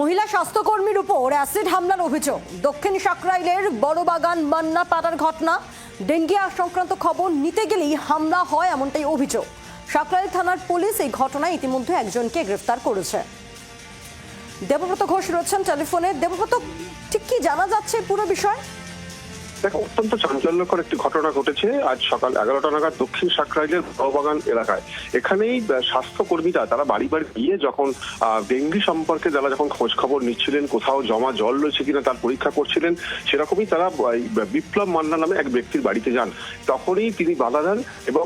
মহিলা স্বাস্থ্যকর্মীর উপর অ্যাসিড হামলার অভিযোগ। দক্ষিণ সাকরাইলের বড়বাগান মান্না পাড়ার ঘটনা। ডেঙ্গি সংক্রান্ত খবর নিতে গেলেই হামলা হয় এমনটাই অভিযোগ। সাকরাইল থানার পুলিশ এই ঘটনায় ইতিমধ্যে একজনকে গ্রেফতার করেছে। দেবব্রত ঘোষ রয়েছেন টেলিফোনে। দেবব্রত, ঠিক কি জানা যাচ্ছে পুরো বিষয়? দেখো অত্যন্ত চাঞ্চল্যকর একটি ঘটনা ঘটেছে আজ সকাল এগারোটা নাগাদ দক্ষিণ সাকরাইলের বড়বাগান এলাকায়। এখানেই স্বাস্থ্যকর্মীরা তারা বাড়ি বাড়ি গিয়ে যখন ডেঙ্গি সম্পর্কে যারা যখন খোঁজ খবর নিচ্ছিলেন কোথাও জমা জল রয়েছে কিনা তার পরীক্ষা করছিলেন সেরকমই তারা বিপ্লব মান্না নামে এক ব্যক্তির বাড়িতে যান। তখনই তিনি বাধা দেন এবং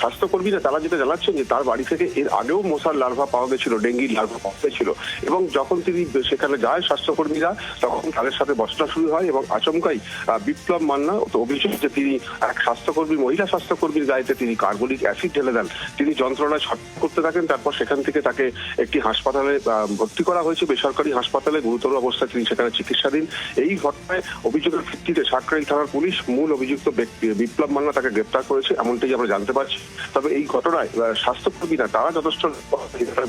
স্বাস্থ্যকর্মীরা তারা যেটা জানাচ্ছেন যে তার বাড়ি থেকে এর আগেও মশার লার্ভা পাওয়া গেছিল ডেঙ্গির লার্ভা পাওয়া গেছিল এবং যখন তিনি সেখানে যায় স্বাস্থ্যকর্মীরা তখন তাদের সাথে বসটা শুরু হয় এবং আচমকাই আহ, বিপ্লব মান্না অভিযোগ যে তিনি এক স্বাস্থ্যকর্মী, মহিলা স্বাস্থ্যকর্মীর গায়েতে তিনি কার্বলিক অ্যাসিড ঢেলে দেন। তিনি যন্ত্রণায় ছট করতে থাকেন, তারপর সেখান থেকে তাকে একটি হাসপাতালে ভর্তি করা হয়েছে। বেসরকারি হাসপাতালে গুরুতর অবস্থায় তিনি সেখানে চিকিৎসাধীন। এই ঘটনায় অভিযোগের ভিত্তিতে সাকরাইল থানার পুলিশ মূল অভিযুক্ত ব্যক্তি বিপ্লব মান্না তাকে গ্রেপ্তার করেছে। এমনটাই আমরা জানতে পারছি। তবে এই ঘটনায় স্বাস্থ্যকর্মীরা তারা যথেষ্ট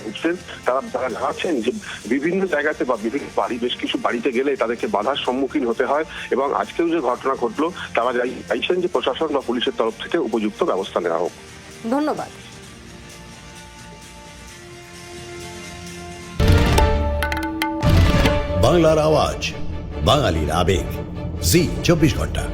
বুঝছেন তারা তারা জানাচ্ছেন যে বিভিন্ন জায়গাতে বা বিভিন্ন বাড়ি, বেশ কিছু বাড়িতে গেলে তাদেরকে বাধার সম্মুখীন হতে হয়। এবং আজকেও যে ঘটনা ঘটলো তারা চাই- চাইছেন যে প্রশাসন বা পুলিশের তরফ থেকে উপযুক্ত ব্যবস্থা নেওয়া হোক। ধন্যবাদ। বাংলার আওয়াজ বাঙালির আবেগ। জি চব্বিশ ঘণ্টা।